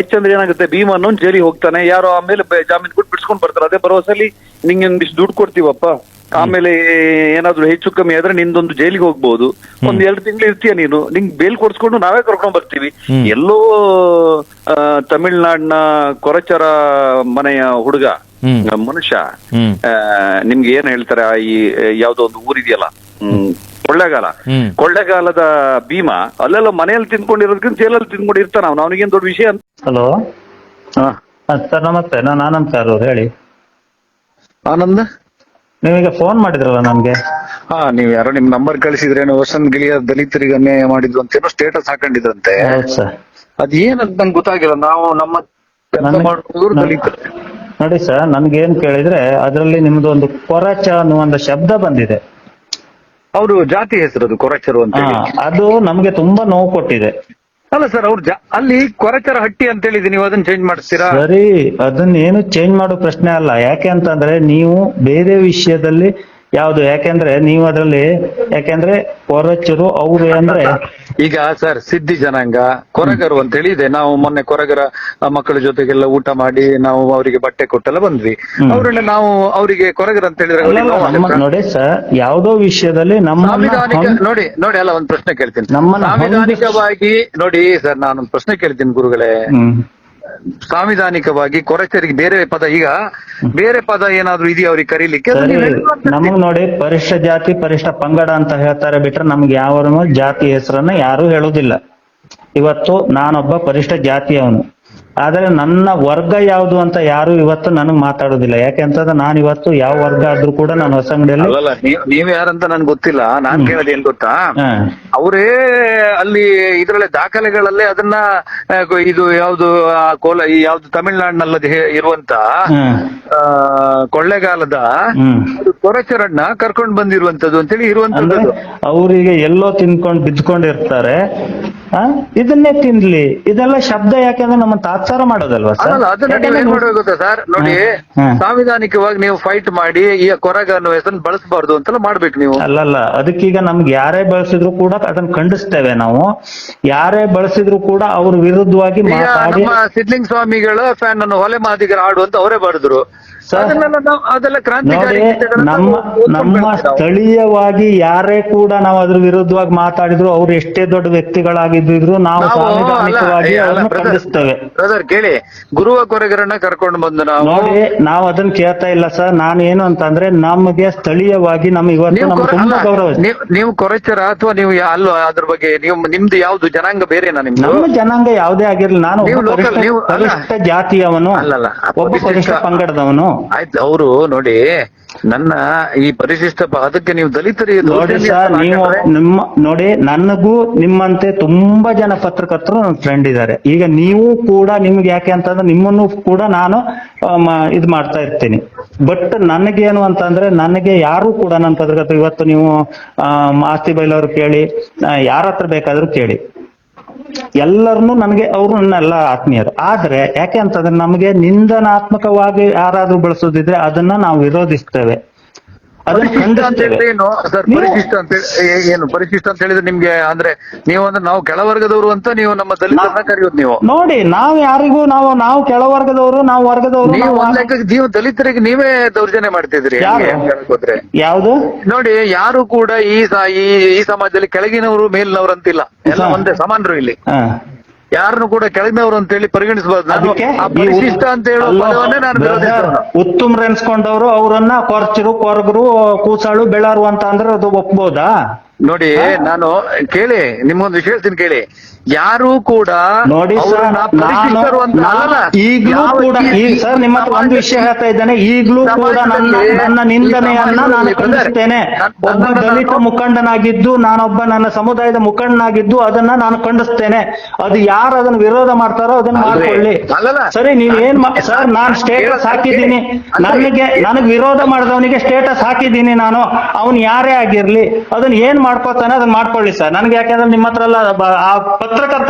ಹೆಚ್ಚಂದ್ರೆ ಏನಾಗುತ್ತೆ ಭೀಮ್ ಅನ್ನೋನ್ ಜೈಲಿಗೆ ಹೋಗ್ತಾನೆ. ಯಾರೋ ಆಮೇಲೆ ಜಾಮೀನ್ ಕೊಟ್ಟು ಬಿಡ್ಸ್ಕೊಂಡ್ ಬರ್ತಾರೆ. ಅದೇ ಭರವಸೆಲಿ ನಿಂಗೆ ಒಂದಿಷ್ಟು ದುಡ್ಡು ಕೊಡ್ತೀವಪ್ಪ. ಆಮೇಲೆ ಏನಾದ್ರು ಹೆಚ್ಚು ಕಮ್ಮಿ ಆದ್ರೆ ನಿಂದೊಂದು ಜೈಲಿಗೆ ಹೋಗ್ಬಹುದು ಒಂದ್ ಎರಡು ತಿಂಗಳು ಇರ್ತೀಯ ನೀನು. ನಿಂಗ್ ಬೇಲ್ ಕೊಡ್ಸ್ಕೊಂಡು ನಾವೇ ಕರ್ಕೊಂಡ್ ಬರ್ತೀವಿ. ಎಲ್ಲೋ ತಮಿಳ್ನಾಡಿನ ಕೊರಚರ ಮನೆಯ ಹುಡುಗ ಮನುಷ್ಯ ನಿಮ್ಗೆ ಏನ್ ಹೇಳ್ತಾರೆ ಈ ಯಾವ್ದೋ ಒಂದು ಊರಿದೆಯಲ್ಲ? ಹ್ಮ್. ಕೊಳ್ಳೆಗಾಲ. ಕೊಳ್ಳೆಗಾಲದ ಭೀಮ ಅಲ್ಲೆಲ್ಲ ಮನೆಯಲ್ಲಿ ತಿನ್ಕೊಂಡಿರೋದಕ್ಕಿಂತ ಜೈಲಲ್ಲಿ ತಿನ್ಕೊಂಡಿರ್ತಾನ ಅವ್ನು. ಅವನಿಗೇನು ದೊಡ್ಡ ವಿಷಯ ಅಂತ ಹಲೋ? ಸರ್ ನಮಸ್ತೆ. ನಾನು ಆನಂದ್ ಸರ್ ಅವ್ರು. ಹೇಳಿ. ಆನಂದ್? ನೀವೀಗ ಫೋನ್ ಮಾಡಿದ್ರಲ್ಲ ನಮ್ಗೆ? ಹಾ ನೀವ್ ಯಾರೋ ನಿಮ್ ನಂಬರ್ ಕಳಿಸಿದ್ರೇನೋ ವಸಂತ್ ಗಿಳಿಯ ದಲಿತರಿಗೆ ಅನ್ಯಾಯ ಮಾಡಿದ್ರು ಅಂತೇನೋ ಸ್ಟೇಟಸ್ ಹಾಕೊಂಡಿದ್ರಂತೆ ಹೌದು ಸರ್. ಅದ್ ಏನಂತ ನಂಗೆ ಗೊತ್ತಾಗಿಲ್ಲ. ನಾವು ನಮ್ಮ ಕೆಲ್ಸ ನನ್ಗೆ- ಮಾಡೋರು ನನ್- ದಲಿತರು. ನೋಡಿ ಸರ್ ನನ್ಗೇನ್ ಕೇಳಿದ್ರೆ ಅದರಲ್ಲಿ ನಿಮ್ದು ಒಂದು ಕೊರಚ ಅನ್ನುವಂತ ಶಬ್ದ ಬಂದಿದೆ. ಅವರು ಜಾತಿ ಹೆಸರದು ಕೊರಚರು ಅಂತ ಹೇಳಿ. ಅದು ನಮ್ಗೆ ತುಂಬಾ ನೋವು ಕೊಟ್ಟಿದೆ. ಅಲ್ಲ ಸರ್ ಅವ್ರು ಅಲ್ಲಿ ಕೊರಚರ ಹಟ್ಟಿ ಅಂತ ಹೇಳಿದೀನಿ ನೀವು ಅದನ್ನ ಚೇಂಜ್ ಮಾಡಿಸ್ತೀರಾ? ಸರಿ ಅದನ್ನ ಏನು ಚೇಂಜ್ ಮಾಡೋ ಪ್ರಶ್ನೆ ಅಲ್ಲ. ಯಾಕೆ ಅಂತಂದ್ರೆ ನೀವು ಬೇರೆ ವಿಷಯದಲ್ಲಿ ಯಾವ್ದು? ಯಾಕೆಂದ್ರೆ ನೀವು ಅದರಲ್ಲಿ ಯಾಕೆಂದ್ರೆ ಕೊರಚರು ಅವರು ಅಂದ್ರೆ ಈಗ ಸರ್ ಸಿದ್ಧಿ ಜನಾಂಗ ಕೊರಗರು ಅಂತ ಹೇಳಿದೆ. ನಾವು ಮೊನ್ನೆ ಕೊರಗರ ಮಕ್ಕಳ ಜೊತೆಗೆಲ್ಲ ಊಟ ಮಾಡಿ ನಾವು ಅವರಿಗೆ ಬಟ್ಟೆ ಕೊಟ್ಟೆಲ್ಲ ಬಂದ್ವಿ. ಅವರನ್ನ ನಾವು ಅವರಿಗೆ ಕೊರಗರ ಅಂತ ಹೇಳಿದ್ರೆ ನೋಡಿ ಸರ್ ಯಾವ್ದೋ ವಿಷಯದಲ್ಲಿ ನಮ್ಮ ನೋಡಿ ನೋಡಿ ಅಲ್ಲ ಒಂದ್ ಪ್ರಶ್ನೆ ಕೇಳ್ತೀನಿ. ನಮ್ಮನ್ನ ಸಾಂವಿಧಾನಿಕವಾಗಿ ನೋಡಿ ಸರ್ ನಾನೊಂದು ಪ್ರಶ್ನೆ ಕೇಳ್ತೀನಿ ಗುರುಗಳೇ. ಸಾಂವಿಧಾನಿಕವಾಗಿ ಕೊರಚರಿಗೆ ಬೇರೆ ಪದ ಈಗ ಬೇರೆ ಪದ ಏನಾದ್ರು ಇದೆಯಾ ಅವ್ರಿಗೆ ಕರೀಲಿಕ್ಕೆ? ಅದು ಸರಿ ನೀವು ಹೇಳಿದ್ರು ಅಂತ ನಮಗ್ ನೋಡಿ ಪರಿಷ್ಠ ಜಾತಿ ಪರಿಷ್ಠ ಪಂಗಡ ಅಂತ ಹೇಳ್ತಾರೆ ಬಿಟ್ರೆ ನಮ್ಗೆ ಯಾವ ಜಾತಿ ಹೆಸರನ್ನ ಯಾರು ಹೇಳುದಿಲ್ಲ ಇವತ್ತು ನಾನೊಬ್ಬ ಪರಿಷ್ಠ ಜಾತಿಯವನು. ಆದ್ರೆ ನನ್ನ ವರ್ಗ ಯಾವುದು ಅಂತ ಯಾರು ಇವತ್ತು ನನಗ್ ಮಾತಾಡೋದಿಲ್ಲ. ಯಾಕೆಂತಂದ್ರೆ ನಾನು ಇವತ್ತು ಯಾವ ವರ್ಗ ಆದ್ರೂ ಕೂಡ ನಾನು ಹೊಸ ಅಂಗಡಿಯಲ್ಲಿ ನೀವ್ ಯಾರಂತ ನನ್ಗೆ ಗೊತ್ತಿಲ್ಲ. ನಾನ್ ಕೇಳೋದು ಏನ್ ಗೊತ್ತಾ? ಅವರೇ ಅಲ್ಲಿ ಇದ್ರಲ್ಲೇ ದಾಖಲೆಗಳಲ್ಲೇ ಅದನ್ನ ಇದು ಯಾವ್ದು ಆ, ಕೋಲ ಈ ಯಾವ್ದು ತಮಿಳ್ನಾಡಿನಲ್ಲಿ ಇರುವಂತ ಆ, ಕೊಳ್ಳೆಗಾಲದ ಕೊರಚರಣ್ಣ ಕರ್ಕೊಂಡ್ ಬಂದಿರುವಂತದ್ದು ಅಂತೇಳಿ ಇರುವಂತದ್ದು ಅವರಿಗೆ ಎಲ್ಲೋ ತಿನ್ಕೊಂಡ್ ಬಿದ್ಕೊಂಡಿರ್ತಾರೆ? ಇದನ್ನೇ ತಿನ್ಲಿ. ಇದೆಲ್ಲ ಶಬ್ದ ಯಾಕೆಂದ್ರೆ ನಮ್ಮ ತಾತ್ಸಾರ ಮಾಡೋದಲ್ವಾ ಸರ್? ಅಲ್ಲ ಅದನ್ನ ನೀವು ಏನ್ ಮಾಡ್ಬೇಕು ಗೊತ್ತಾ ಸರ್? ನೋಡಿ ಸಾಂವಿಧಾನಿಕವಾಗಿ ನೀವು ಫೈಟ್ ಮಾಡಿ ಈ ಕೊರಗ ಅನ್ನೋ ಹೆಸರನ್ನ ಬಳಸಬಾರ್ದು ಅಂತೆಲ್ಲ ಮಾಡ್ಬೇಕು ನೀವು. ಅಲ್ಲಲ್ಲ ಅದಕ್ಕೀಗ ನಮ್ಗೆ ಯಾರೇ ಬಳಸಿದ್ರು ಕೂಡ ಅದನ್ನ ಖಂಡಿಸ್ತೇವೆ ನಾವು. ಯಾರೇ ಬಳಸಿದ್ರು ಕೂಡ ಅವ್ರ ವಿರುದ್ಧವಾಗಿ ಮಾತಾಡಿ ನಮ್ಮ ಸಿದ್ಲಿಂಗ ಸ್ವಾಮಿಗಳ ಫ್ಯಾನ್ ಅನ್ನು ಹೊಲೆ ಮಾದಿಗರ ಆಡು ಅಂತ ಅವರೇ ಬರೆದ್ರು ಅದನ್ನೆಲ್ಲ ನಾವು ಅದೆಲ್ಲ ಕ್ರಾಂತಿಕಾರಿ ನೋಡಿ ನಮ್ಮ ನಮ್ಮ ಸ್ಥಳೀಯವಾಗಿ ಯಾರೇ ಕೂಡ ನಾವು ಅದ್ರ ವಿರುದ್ಧವಾಗಿ ಮಾತಾಡಿದ್ರು ಅವ್ರು ಎಷ್ಟೇ ದೊಡ್ಡ ವ್ಯಕ್ತಿಗಳಾಗಿದ್ರು ನಾವು ನಾವು ಸಾಂವಿಧಾನಿಕವಾಗಿ ಖಂಡಿಸ್ತೇವೆ. ಬ್ರದರ್ ಕೇಳಿ ಗುರುವ ಕೊರಗರನ್ನ ಕರ್ಕೊಂಡು ಬಂದು ನಾವು ನೋಡಿ ನಾವು ಅದನ್ನ ಕೇಳ್ತಾ ಇಲ್ಲ ಸರ್. ನಾನು ಏನು ಅಂತಂದ್ರೆ ನಮಗೆ ಸ್ಥಳೀಯವಾಗಿ ನಮ್ಗೆ ಇವತ್ತು ನೀವು ನಮ್ಗೆ ಕೊರ- ತುಂಬಾ ಅಲ್ಲ, ಗೌರವ ಇದೆ. ನೀವು- ನೀವು ಕೊರಚರ ಅಥವಾ ನೀವು ಯಾ- ಅಲ್ವಾ ಅದ್ರ ಬಗ್ಗೆ? ನೀವು ನಿಮ್ದು ಯಾವ್ದು? ಜನಾಂಗ ಬೇರೆನಾ ನಿಮ್ದು? ನಮ್ಮ ಜನಾಂಗ ಯಾವ್ದೇ ಆಗಿರ್ಲಿ ನಾನು ನೀವು local, ನೀವು- ಅಲ್ಲ. ಜಾತಿಯವನು ಅಲ್ಲಲ್ಲ, ಒಬ್ಬ ಪರಿಶಿಷ್ಟ- ಪಂಗಡದವನು. ಆಯ್ತು ಅವರು ನೋಡಿ ನನ್ನ ಈ ಪರಿಶಿಷ್ಟ ಅದಕ್ಕೆ ನೀವು ದಲಿತರಿಗೆ ನೋಡಿ ಸರ್ ನೀವು ನಿಮ್ಮ ನೋಡಿ ನನಗೂ ನಿಮ್ಮಂತೆ ತುಂಬಾ ಜನ ಪತ್ರಕರ್ತರು ನನ್ನ ಫ್ರೆಂಡ್ ಇದ್ದಾರೆ. ಈಗ ನೀವು ಕೂಡ ನಿಮ್ಗೆ ಯಾಕೆ ಅಂತಂದ್ರೆ ನಿಮ್ಮನ್ನು ಕೂಡ ನಾನು ಇದು ಮಾಡ್ತಾ ಇರ್ತೀನಿ. ಬಟ್ ನನಗೇನು ಅಂತಂದ್ರೆ ನನಗೆ ಯಾರು ಕೂಡ ನನ್ನ ಪತ್ರಕರ್ತರು ಇವತ್ತು ನೀವು ಆಸ್ತಿ ಬೈಲವ್ರು ಕೇಳಿ ಯಾರ ಹತ್ರ ಬೇಕಾದ್ರೂ ಕೇಳಿ. ಎಲ್ಲರನ್ನು ನನಗೆ ಅವರು ನನ್ನೆಲ್ಲ ಆತ್ಮೀಯರು. ಆದ್ರೆ ಯಾಕೆ ಅಂತಂದ್ರೆ ನಮಗೆ ನಿಂದನಾತ್ಮಕವಾಗಿ ಯಾರಾದ್ರೂ ಬಳಸೋದಿದ್ರೆ ಅದನ್ನ ನಾವು ವಿರೋಧಿಸ್ತೇವೆ. ಪರಿಶಿಷ್ಟ ಅಂತ ಹೇಳಿದ್ರೆ ಏನು ಸರ್ ಪರಿಶಿಷ್ಟ ಅಂತ ಏನು ಪರಿಶಿಷ್ಟ ಅಂತ ಹೇಳಿದ್ರೆ ನಿಮ್ಗೆ ಅಂದ್ರೆ ನೀವು ಅಂದ್ರೆ ನಾವು ಕೆಳವರ್ಗದವರು ಅಂತ ನೀವು ನಮ್ಮ ದಲಿತರನ್ನ ಕರೆಯೋದು ನೀವು. ನೋಡಿ ನಾವ್ ಯಾರಿಗೂ ನಾವು ನಾವು ಕೆಳವರ್ಗದವರು ನಾವು ವರ್ಗದವರು ನೀವು ಒಂದ್ ಲೆಕ್ಕಕ್ಕೆ ನೀವು ದಲಿತರಿಗೆ ನೀವೇ ದೌರ್ಜನ್ಯ ಮಾಡ್ತಿದ್ರಿ ಯಾರು? ಹೋದ್ರೆ. ಯಾವುದು? ನೋಡಿ ಯಾರು ಕೂಡ ಈ ಸ- ಈ ಈ ಸಮಾಜದಲ್ಲಿ ಕೆಳಗಿನವರು ಮೇಲಿನವರು ಅಂತಿಲ್ಲ ಎಲ್ಲ ಒಂದೇ ಸಮಾನರು ಇಲ್ಲಿ. ಹಾ. ಯಾರನ್ನು ಕೂಡ ಕೆಳಗಿನವರು ಅಂತ ಹೇಳಿ ಪರಿಗಣಿಸಬಾರ್ದು. ಪರಿಶಿಷ್ಟ ಅಂತ ಪದವನ್ನೇ ನಾನು ಉತ್ತುಮ್ರು ಎನ್ಸ್ಕೊಂಡವ್ರು ಅವರನ್ನ ಕೊರ್ಚರು ಕೊರಗರು ಕೂಸಾಳು ಬೆಳಾರು ಅಂತ ಅಂದ್ರೆ ಅದು ಒಪ್ಬೋದಾ? ನೋಡಿ ನಾನು ಕೇಳಿ ನಿಮ್ಗೊಂದು ವಿಷಯ ಹೇಳ್ತೀನಿ ಕೇಳಿ. ಯಾರು ಕೂಡ ನೋಡಿ ಸರ್ ನಾನು. ಈಗ್ಲೂ ಕೂಡ ಈಗ ಸರ್ ನಿಮ್ಮ ಹತ್ರ ಒಂದು ವಿಷಯ ಹೇಳ್ತಾ ಇದ್ದೇನೆ. ಈಗಲೂ ಕೂಡ ನನ್ನ ನನ್ನ ನಿಂದನೆಯನ್ನ ನಾನು ಖಂಡಿಸ್ತೇನೆ. ಒಬ್ಬ ದಲಿತ ಮುಖಂಡನಾಗಿದ್ದು ನಾನೊಬ್ಬ ನನ್ನ ಸಮುದಾಯದ ಮುಖಂಡನಾಗಿದ್ದು ಅದನ್ನ ನಾನು ಖಂಡಿಸ್ತೇನೆ. ಅದು ಯಾರು ಅದನ್ನ ವಿರೋಧ ಮಾಡ್ತಾರೋ ಅದನ್ನ. ಮಾಡ್ಕೊಳ್ಳಿ. ಸರಿ ನೀವ್ ಏನ್ ಸರ್ ನಾನ್ ಸ್ಟೇಟಸ್ ಹಾಕಿದ್ದೀನಿ. ನನಗೆ ನನಗ್ ವಿರೋಧ ಮಾಡಿದವನಿಗೆ ಸ್ಟೇಟಸ್ ಹಾಕಿದ್ದೀನಿ ನಾನು. ಅವನ್ ಯಾರೇ ಆಗಿರ್ಲಿ ಅದನ್ನ ಏನ್ ಮಾಡ್ಕೋತಾನೆ ಅದನ್ನ ಮಾಡ್ಕೊಳ್ಳಿ ಸರ್. ನನ್ಗೆ ಯಾಕೆಂದ್ರೆ ನಿಮ್ಮ ಹತ್ರ ಎಲ್ಲ ಆ ಪತ್ರಕರ್ತ